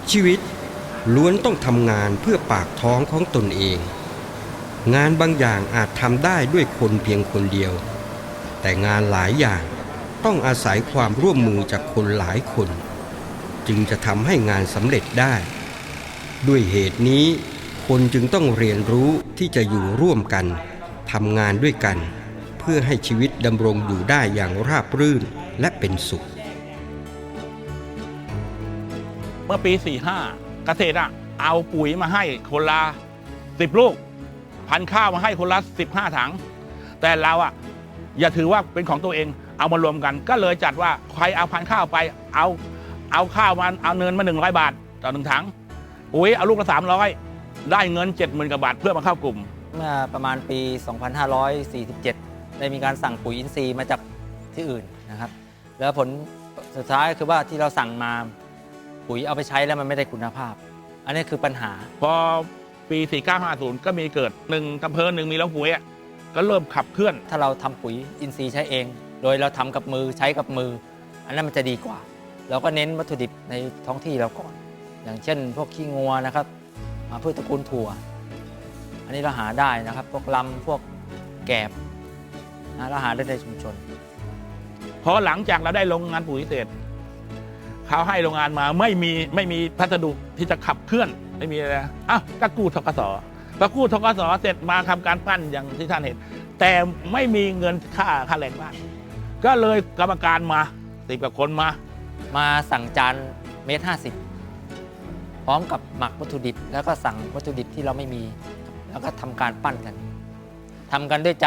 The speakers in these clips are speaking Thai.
กชีวิต ล้วนต้องทำงานเพื่อปากท้องของตนเอง งานบางอย่างอาจทำได้ด้วยคนเพียงคนเดียว แต่งานหลายอย่างต้องอาศัยความร่วมมือจากคนหลายคน จึงจะทำให้งานสำเร็จได้ ด้วยเหตุนี้ คนจึงต้องเรียนรู้ที่จะอยู่ร่วมกันทำงานด้วยกัน เพื่อให้ชีวิตดำรงอยู่ได้อย่างราบรื่นและเป็นสุข มื่อปี 45 เกษตรอะเอาปุ๋ยมาให้คนละ10 ลูก พันข้าวมาให้คนละ 15 ถัง แต่เราอะอย่าถือว่าเป็นของตัวเองเอามารวมกัน ก็เลยจัดว่าใครเอาพันข้าวไปเอาเอาข้าวมาเอาเงินมา 100 บาท ต่อหนึ่งถังปุ๋ยเอาลูกละ 300 ได้เงิน 70,000กว่าบาทเพื่อมาเข้ากลุ่ม เมื่อประมาณปี 2547 ได้มีการสั่งปุ๋ยอินทรีย์มาจากที่อื่นนะครับ แล้วผลสุดท้ายคือว่าที่เราสั่งมา ปุ๋ยเอาไปใช้แล้วมันไม่ได้คุณภาพ อันนี้คือปัญหา พอปี 4950 ก็มีเกิดหนึ่งอำเภอหนึ่งมีโรงปุ๋ยอะก็เริ่มขับเคลื่อน ถ้าเราทำปุ๋ยอินทรีย์ใช้เอง โดยเราทำกับมือใช้กับมือ อันนั้นมันจะดีกว่า เราก็เน้นวัตถุดิบในท้องที่เราก่อน อย่างเช่น พวกขี้งัวนะครับมาพืชตระกูลถั่ว อันนี้เราหาได้นะครับ พวกลำพวกแกบนะเราหาได้ในชุมชนพอหลังจากเราได้โรงงานปุ๋ยเสร็จ เขาให้โรงงานมาไม่มีไม่มีพัสดุที่จะขับเคลื่อนไม่มีอะไรนะอ้าวก็กู้ทกสก็กู้ทกสเสร็จมาทำการปั้นอย่างที่ท่านเห็น แต่ไม่มีเงินค่าค่าแรงบ้านก็เลยกรรมการมาสิบกว่าคนมา มาสั่งจานเมตรห้าสิบพร้อมกับหมักวัตถุดิบ แล้วก็สั่งวัตถุดิบที่เราไม่มี แล้วก็ทำการปั้นกันทำกันด้วยใจ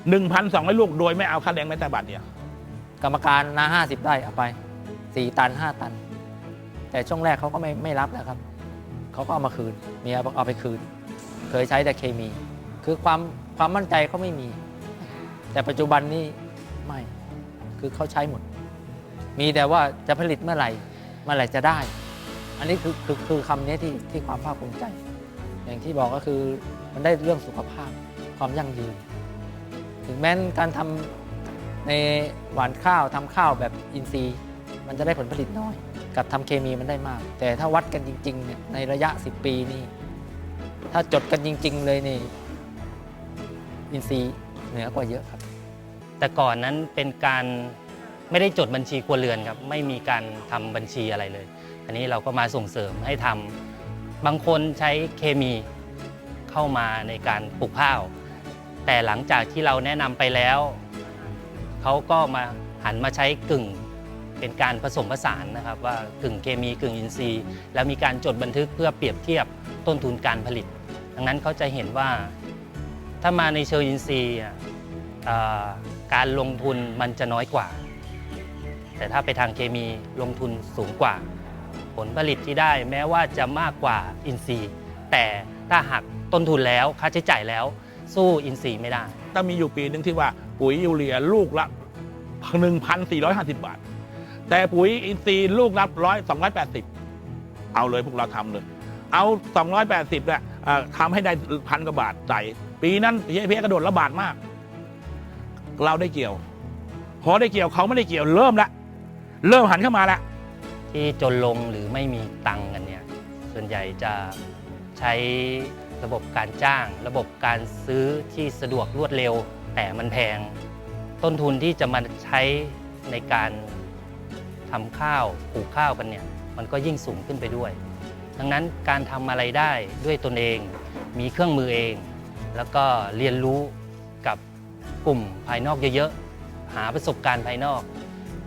1,200ลูกโดยไม่เอาค่าแรงแม้แต่บาทเดียวกรรมการนาห้าสิบได้เอาไป สี่ตันห้าตัน แต่ช่วงแรกเขาก็ไม่ไม่รับแล้วครับเขาก็เอามาคืนเมียเอาไปคืน เคยใช้แต่เคมี คือความความมั่นใจเขาไม่มี แต่ปัจจุบันนี้ไม่คือเขาใช้หมด มีแต่ว่าจะผลิตเมื่อไหร่เมื่อไหร่จะได้ อันนี้คือคือคือคำนี้ที่ที่ความภาคภูมิใจ อย่างที่บอกก็คือมันได้เรื่องสุขภาพความยั่งยืน ถึงแม้นการทำในหวานข้าวทำข้าวแบบอินทรีย์ มันจะได้ผลผลิตน้อย กับทำเคมีมันได้มาก แต่ถ้าวัดกันจริงๆเนี่ยในระยะ 10 ปีนี่ ถ้าจดกันจริง ๆ เลยนี่อินทรีย์เหนือกว่าเยอะครับ แต่ก่อนนั้นเป็นการไม่ได้จดบัญชีครัวเรือนครับ ไม่มีการทำบัญชีอะไรเลย อันนี้เราก็มาส่งเสริมให้ทำบางคนใช้เคมีเข้ามาในการปลูกข้าว แต่หลังจากที่เราแนะนำไปแล้ว เขาก็มาหันมาใช้กึ่ง เป็นการผสมผสานนะครับว่ากึ่งเคมีกึ่งอินทรีย์ แล้วมีการจดบันทึกเพื่อเปรียบเทียบต้นทุนการผลิต ดังนั้นเขาจะเห็นว่า ถ้ามาในเชิงอินทรีย์อะเอ่อการลงทุนมันจะน้อยกว่า แต่ถ้าไปทางเคมีลงทุนสูงกว่า ผลผลิตที่ได้แม้ว่าจะมากกว่าอินทรีย์ แต่ถ้าหักต้นทุนแล้วค่าใช้จ่ายแล้ว สู้อินทรีย์ไม่ได้ต้องมีอยู่ปีหนึ่งที่ว่าปุ๋ยยูเรียลูกละ 1,450 บาท แต่ปุ๋ยอินทรีย์ลูกละร้อยสองร้อยแปดสิบเอาเลยพวกเราทำเลย เอา280เนี่ยเอ่อทำให้ได้พันกว่าบาทใส่ปีนั้นเพี้ยเพี้ยกระโดดระบาดมาก เราได้เกี่ยว พอได้เกี่ยวเขาไม่ได้เกี่ยวเริ่มละเริ่มหันเข้ามาล้วที่จนลงหรือไม่มีตังกันเนี่ย ส่วนใหญ่จะใช้ระบบการจ้าง ระบบการซื้อที่สะดวกรวดเร็ว แต่มันแพง ต้นทุนที่จะมาใช้ในการ ทำข้าวปลูกข้าวกันเนี่ยมันก็ยิ่งสูงขึ้นไปด้วย ดังนั้นการทำอะไรได้ด้วยตนเอง มีเครื่องมือเอง แล้วก็เรียนรู้กับกลุ่มภายนอกเยอะๆหาประสบการณ์ภายนอก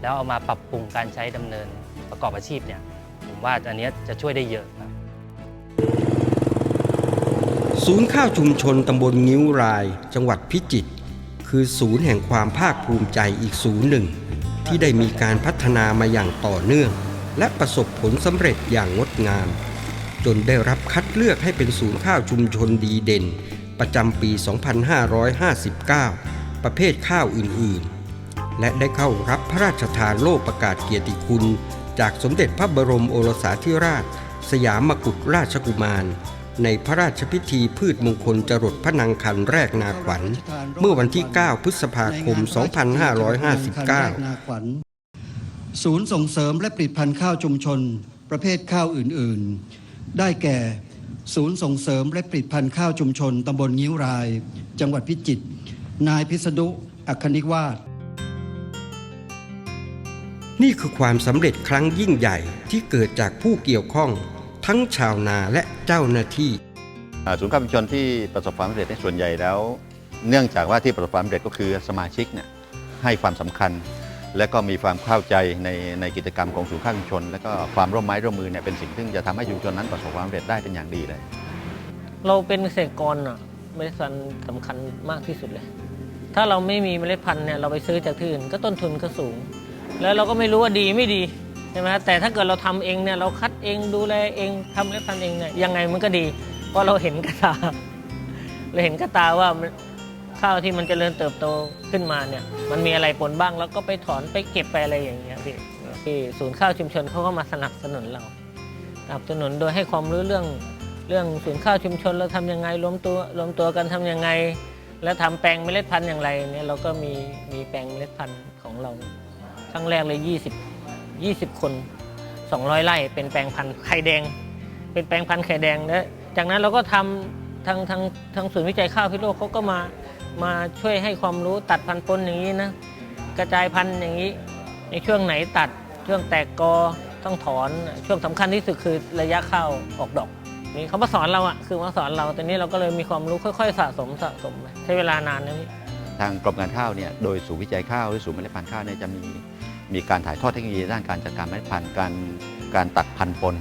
แล้วเอามาปรับปรุงการใช้ดำเนินประกอบอาชีพเนี่ยผมว่าอันนี้จะช่วยได้เยอะครับศูนย์ข้าวชุมชนตำบลงิ้วราย จังหวัดพิจิตรคือศูนย์แห่งความภาคภูมิใจอีกศูนย์หนึ่ง ที่ได้มีการพัฒ นามาอย่างต่อเนื่อง และประสบผลสำเร็จอย่างงดงาม จนได้รับคัดเลือกให้เป็นศูนย์ข้าวชุมชนดีเด่น ประจำปี 2559 ประเภทข้าวอื่นๆ และได้เข้ารับพระราชทานโล่ประกาศเกียรติคุณ จากสมเด็จพระบรมโอรสาธิราช สยามกุฎราชกุมารในพระราชพิธีพืชมงคลจรดพระนางคันแรกนาขวัญ เมื่อวันที่ 9 พฤษภาคม 2559 ศูนย์ส่งเสริมและผลิตภัณฑ์ข้าวชุมชน ประเภทข้าวอื่นๆ ได้แก่ ศูนย์ส่งเสริมและผลิตภัณฑ์ข้าวชุมชนตำบลงิ้วราย จังหวัดพิจิตรนายพิษณุอัคนิวาสนี่คือความสำเร็จครั้งยิ่งใหญ่ที่เกิดจากผู้เกี่ยวข้อง ทั้งชาวนาและเจ้าหน้าที่ศูนย์การชุมชนที่ประสบความสำเร็จในส่วนใหญ่แล้ว เนื่องจากว่าที่ประสบความสำเร็จก็คือสมาชิกเนี่ยให้ความสำคัญ และก็มีความเข้าใจในในกิจกรรมของศูนย์ข้าชุมชน และก็ความร่วมไม้ร่วมมือเนี่ยเป็นสิ่งที่จะทำให้ชุมชนนั้นประสบความสำเร็จได้เป็นอย่างดีเลย เราเป็นเกษตรกรอะเมล็ดพันธุ์สำคัญมากที่สุดเลย ถ้าเราไม่มีเมล็ดพันธุ์เนี่ยเราไปซื้อจากที่อื่นก็ต้นทุนก็สูง แล้วเราก็ไม่รู้ว่าดีไม่ดีใช่ไหมแต่ถ้าเกิดเราทำเองเนี่ยเราคัดเองดูแลเองทำเมล็ดพันธุ์เองเนี่ยยังไงมันก็ดี เพราะเราเห็นกระตาเราเห็นกระตาว่าข้าวที่มันเจริญเติบโตขึ้นมาเนี่ย มันมีอะไรปนบ้างแล้วก็ไปถอนไปเก็บไปอะไรอย่างเงี้ยพี่ที่ศูนย์ข้าวชุมชนเขาก็มาสนับสนุนเราสนับสนุนโดยให้ความรู้เรื่องเรื่องศูนย์ข้าวชุมชนเราทำยังไงรวมตัวรวมตัวกันทำยังไง แล้วทำแปลงเมล็ดพันธุ์อย่างไรเนี่ยเราก็มีมีแปลงเมล็ดพันธุ์ของเราครั้งแรกเลย 20 20 คน 200 ไร่เป็นแปลงพันธุ์ไข่แดง เป็นแปลงพันธุ์ไข่แดงแล้วจากนั้นเราก็ทำทางทางทางศูนย์วิจัยข้าวพิโลกเขาก็มา มาช่วยให้ความรู้ตัดพันธุ์ปนอย่างนี้นะกระจายพันธุ์อย่างนี้ ในช่วงไหนตัดช่วงแตกกอต้องถอนช่วงสำคัญที่สุดคือระยะข้าวออกดอกนี่เขามาสอนเราอะคือมาสอนเราตอนนี้เราก็เลยมีความรู้ค่อยๆ สะสมสะสมไปใช้เวลานานนะพี่ทางกรมการข้าวเนี่ยโดยศูนย์วิจัยข้าวหรือศูนย์เมล็ดพันธุ์ข้าวเนี่ยจะมีมีการถ่ายทอดเทคโนโลยีด้านการจัดการเมล็ดพันธุ์การการตัดพันธุ์ปน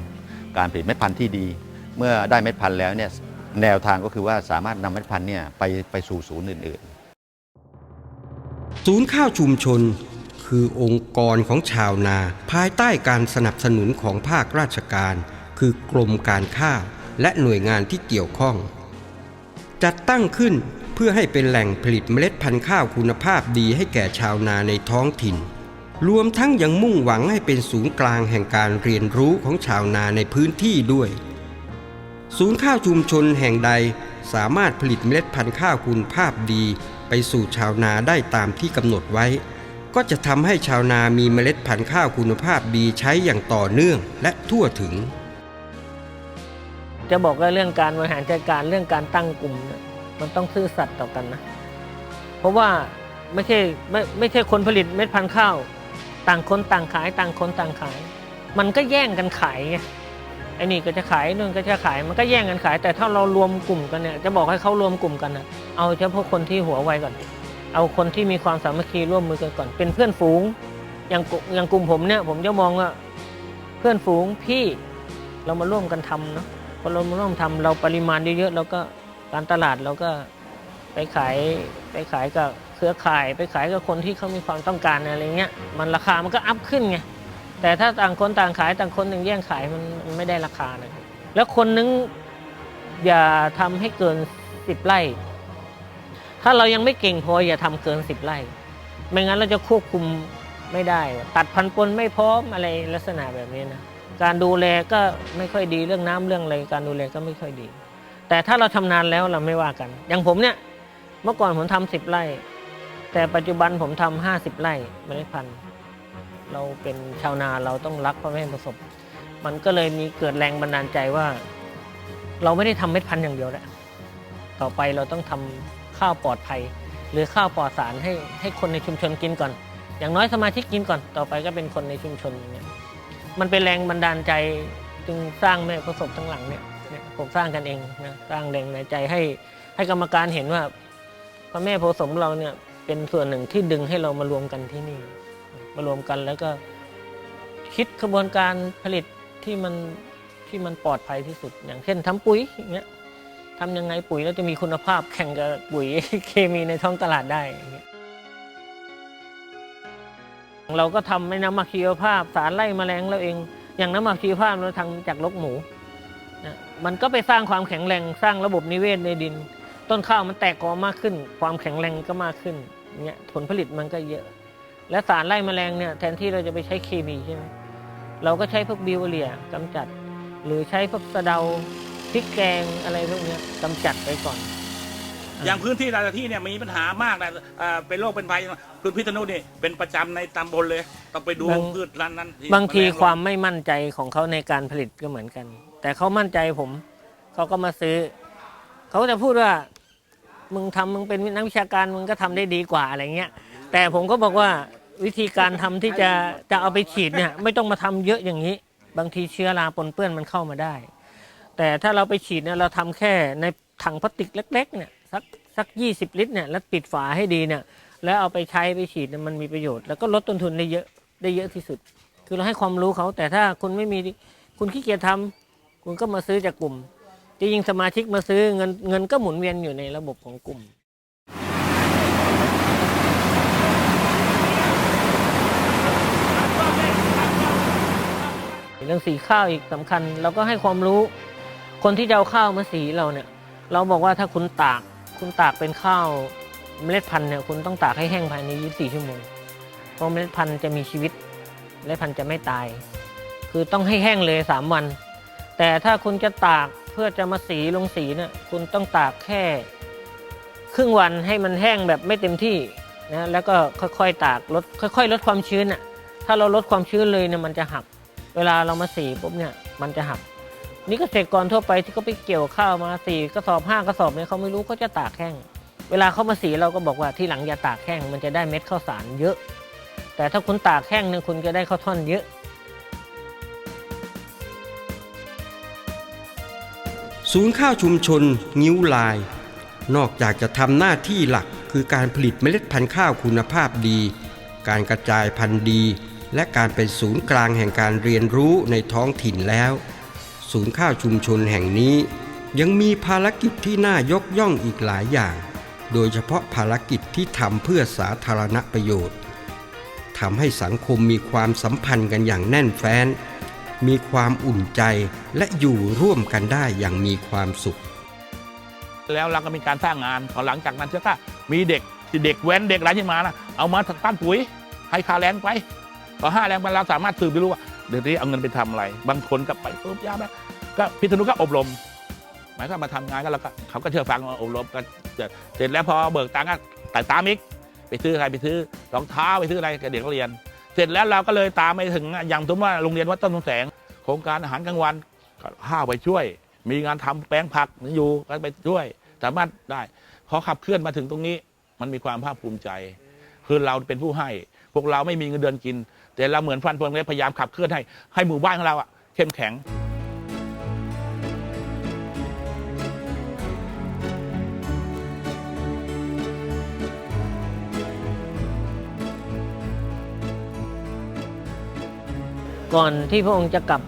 การผลิตเม็ดพันธุ์ที่ดี เมื่อได้เม็ดพันธุ์แล้วเนี่ย แนวทางก็คือว่าสามารถนำเมล็ดพันธุ์เนี่ยไปไปสู่ศูนย์อื่นๆ ศูนย์ข้าวชุมชน คือองค์กรของชาวนา ภายใต้การสนับสนุนของภาคราชการ คือกรมการข้าวและหน่วยงานที่เกี่ยวข้อง จัดตั้งขึ้นเพื่อให้เป็นแหล่งผลิตเมล็ดพันธุ์ข้าวคุณภาพดีให้แก่ชาวนาในท้องถิ่น รวมทั้งยังมุ่งหวังให้เป็นศูนย์กลางแห่งการเรียนรู้ของชาวนาในพื้นที่ด้วย ศูนย์ข้าวชุมชนแห่งใดสามารถผลิตเมล็ดพันธุ์ข้าวคุณภาพดี ไปสู่ชาวนาได้ตามที่กำหนดไว้ ก็จะทำให้ชาวนามีเมล็ดพันธุ์ข้าวคุณภาพดีใช้อย่างต่อเนื่องและทั่วถึง จะบอกว่าเรื่องการบริหารจัดการเรื่องการตั้งกลุ่มเนี่ยมันต้องซื่อสัตย์ต่อกันนะ เพราะว่าไม่ใช่ไม่ไม่ใช่คนผลิตเม็ดพันธุ์ข้าว ต่างคนต่างขาย ต่างคนต่างขาย มันก็แย่งกันขายไง ไอ้นี่ก็จะขายนู่นก็จะขายมันก็แย่งกันขาย แต่ถ้าเรารวมกลุ่มกันเนี่ยจะบอกให้เขารวมกลุ่มกันนะเอาเฉพาะคนที่หัวไวก่อน เอาคนที่มีความสามัคคีร่วมมือกันก่อน เป็นเพื่อนฝูงอย่างอย่างกลุ่มผมเนี่ย ผมจะมองว่าเพื่อนฝูงพี่เรามาร่วมกันทำเนาะพอเรามาร่วมทำเราปริมาณเยอะๆเราก็การตลาดเราก็ไปขายไปขายกับเครือข่าย ไปขายกับคนที่เขามีความต้องการอะไรเงี้ยมันราคามันก็อัพขึ้นไง แต่ถ้าต่างคนต่างขายต่างคนหนึ่งแย่งขายมันไม่ได้ราคานะครับแล้วคนนึงอย่าทำให้เกินสิบไร่ ถ้าเรายังไม่เก่งพออย่าทำเกินสิบไร่ ไม่งั้นเราจะควบคุมไม่ได้ ตัดพันปนไม่พร้อมอะไรลักษณะแบบนี้นะการดูแลก็ไม่ค่อยดีเรื่องน้ำเรื่องอะไรการดูแลก็ไม่ค่อยดี แต่ถ้าเราชำนาญแล้วเราไม่ว่ากัน อย่างผมเนี่ยเมื่อก่อนผมทำสิบไร่ แต่ปัจจุบันผมทำห้าสิบไร่เมล็ดพันธุ์ เราเป็นชาวนาเราต้องรักพระแม่ประสบ มันก็เลยมีเกิดแรงบันดาลใจว่า เราไม่ได้ทำเม็ดพันธุ์อย่างเดียวแล้วต่อไปเราต้องทำข้าวปลอดภัย หรือข้าวปลอดสารให้ให้คนในชุมชนกินก่อน อย่างน้อยสมาชิกกินก่อน ต่อไปก็เป็นคนในชุมชนอย่างเงี้ยมันเป็นแรงบันดาลใจจึงสร้างแม่ประสบทั้งหลังเนี่ยผมสร้างกันเองนะสร้างแรงบันใจให้ให้กรรมการเห็นว่าพระแม่โพสมเราเนี่ยเป็นส่วนหนึ่งที่ดึงให้เรามารวมกันที่นี่ มารวมกันแล้วก็คิดกระบวนการผลิตที่มันที่มันปลอดภัยที่สุด อย่างเช่นทำปุ๋ยอย่างเงี้ยทำยังไงปุ๋ยแล้วจะมีคุณภาพแข่งกับปุ๋ยเคมีในท้องตลาดได้อย่างเงี้ยเราก็ทำในน้ำหมักชีวภาพสารไล่แมลงเราเอง อย่างน้ำหมักชีวภาพเราทำจากลกหมูนะมันก็ไปสร้างความแข็งแรงสร้างระบบนิเวศในดิน ต้นข้าวมันแตกกอมากขึ้น ความแข็งแรงก็มากขึ้นเนี่ยผลผลิตมันก็เยอะ และสารไล่แมลงเนี่ยแทนที่เราจะไปใช้เคมีใช่ไหมเราก็ใช้พวกบิวเลียกำจัด หรือใช้พวกสะเดาพริกแกงอะไรพวกเนี้ยกำจัดไปก่อน อย่างพื้นที่แต่ละที่เนี่ยมีปัญหามากนะเอ่อเป็นโรคเป็นภัยคุณพิษณุนี่เป็นประจำในตำบลเลย ต้องไปดูบาง พืชร้านนั้นบางทีแมลลความไม่มั่นใจของเขาในการผลิตก็เหมือนกัน แต่เขามั่นใจผมเขาก็มาซื้อ เขาจะพูดว่ามึงทำมึงเป็นนักวิชาการมึงก็ทำได้ดีกว่าอะไรเงี้ย แต่ผมก็บอกว่า วิธีการทำที่จะจะเอาไปฉีดเนี่ยไม่ต้องมาทำเยอะอย่างนี้ บางทีเชื้อราปนเปื้อนมันเข้ามาได้ แต่ถ้าเราไปฉีดเนี่ยเราทำแค่ในถังพลาสติกเล็ก ๆ เนี่ยสักสักยี่สิบลิตรเนี่ยแล้วปิดฝาให้ดีเนี่ย แล้วเอาไปใช้ไปฉีดเนี่ยมันมีประโยชน์แล้วก็ลดต้นทุนได้เยอะได้เยอะที่สุด คือเราให้ความรู้เขาแต่ถ้าคุณไม่มีคุณขี้เกียจทำคุณก็มาซื้อจากกลุ่มจริงๆสมาชิกมาซื้อเงินเงินก็หมุนเวียนอยู่ในระบบของกลุ่ม เรื่องสีข้าวอีกสำคัญเราก็ให้ความรู้ คนที่จะเอาข้าวมาสีเราเนี่ย เราบอกว่าถ้าคุณตากคุณตากเป็นข้าวเมล็ดพันธุ์เนี่ยคุณต้องตากให้แห้งภายใน 24 ชั่วโมง เพราะเมล็ดพันธุ์จะมีชีวิตเมล็ดพันธุ์จะไม่ตาย คือต้องให้แห้งเลย 3 วัน แต่ถ้าคุณจะตากเพื่อจะมาสีลงสีเนี่ยคุณต้องตากแค่ ครึ่งวันให้มันแห้งแบบไม่เต็มที่นะแล้วก็ค่อยๆตากลดค่อย ๆ ลดความชื้นอะถ้าเราลดความชื้นเลยเนี่ยมันจะหัก เวลาเรามาสีปุ๊บเนี่ยมันจะหัก นี่เกษตรกรทั่วไปที่เขาไปเกี่ยวข้าวมาสีกระสอบห้ากระสอบเนี่ยเขาไม่รู้เขาจะตากแห้ง เวลาเขามาสีเราก็บอกว่าที่หลังอย่าตากแห้งมันจะได้เม็ดข้าวสารเยอะ แต่ถ้าคุณตากแห้งเนี่ยคุณจะได้ข้าวท่อนเยอะศูนย์ข้าวชุมชน งิ้วลาย นอกจากจะทำหน้าที่หลักคือการผลิตเมล็ดพันธุ์ข้าวคุณภาพดี การกระจายพันธุ์ดี และการเป็นศูนย์กลางแห่งการเรียนรู้ในท้องถิ่นแล้ว ศูนย์ข้าวชุมชนแห่งนี้ ยังมีภารกิจที่น่ายกย่องอีกหลายอย่าง โดยเฉพาะภารกิจที่ทำเพื่อสาธารณประโยชน์ทำให้สังคมมีความสัมพันธ์กันอย่างแน่นแฟ้น มีความอุ่นใจและอยู่ร่วมกันได้อย่างมีความสุข แล้วเราก็มีการสร้างงานพอหลังจากนั้นเชื่อก็มีเด็กเด็กแว้นเด็กอะไรที่มานะเอามาตั้นปุ๋ยให้ค่าแรงไป พอห้าแรงไปเราสามารถสืบไปรู้ว่าเดี๋ยวนี้เอาเงินไปทำอะไร บางคนก็ไปปุ๊บยาไปก็พิษณุก็อบรมหมายความาทำงานก็แล้วก็เขาก็เชื่อฟังมาอบรมก็จเสร็จแล้วพอเบิกตังค์ก็แต่ตามอีกไปซื้ออะไรไปซื้อรองเท้าไปซื้ออะไรกับเด็กนักเรียน เสร็จแล้วเราก็เลยตามไปถึงอย่างสมมติว่าโรงเรียนวัดต้นงแสงโครงการอาหารกลางวันก็ห้าวไปช่วย มีงานทำแปลงผักอยู่ก็ไปช่วย สามารถได้พอขับเคลื่อนมาถึงตรงนี้ มันมีความภาคภูมิใจ คือเราเป็นผู้ให้ พวกเราไม่มีเงินเดือนกิน แต่เราเหมือนฟันเฟืองเลยพยายามขับเคลื่อนให้ให้หมู่บ้านของเราอะเข้มแข็งก่อนที่พระองค์จะกลับ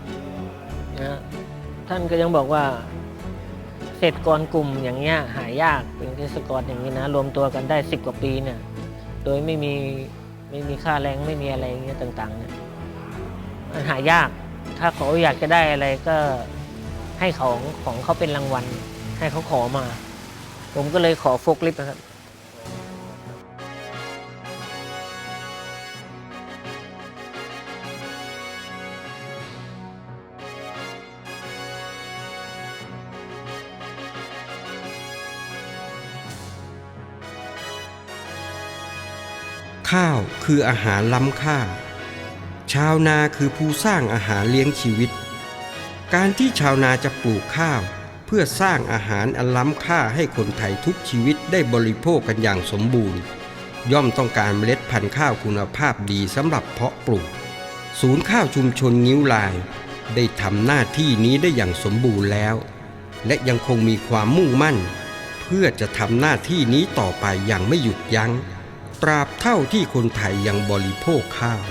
นะท่านก็ยังบอกว่าเศรษฐกรกลุ่มอย่างเงี้ยหายากเป็นเกษตรกรอย่างนี้นะ รวมตัวกันได้สิบกว่าปีเนี่ย โดยไม่มี ไม่มีค่าแรงไม่มีอะไรอย่างเงี้ยต่างๆเนี่ยมันหายาก ถ้าเขาอยากจะได้อะไรก็ให้ของของเขาเป็นรางวัล ให้เขาขอมา ผมก็เลยขอโฟกลิฟต์นะครับ ข้าวคืออาหารล้ำค่า ชาวนาคือผู้สร้างอาหารเลี้ยงชีวิต การที่ชาวนาจะปลูกข้าว เพื่อสร้างอาหารอันล้ำค่าให้คนไทยทุกชีวิตได้บริโภคกันอย่างสมบูรณ์ ย่อมต้องการเมล็ดพันธุ์ข้าวคุณภาพดีสำหรับเพาะปลูก ศูนย์ข้าวชุมชนงิ้วลาย ได้ทำหน้าที่นี้ได้อย่างสมบูรณ์แล้ว และยังคงมีความมุ่งมั่น เพื่อจะทำหน้าที่นี้ต่อไปอย่างไม่หยุดยัง้ง ตราบเท่าที่คนไทยยังบริโภคข้าว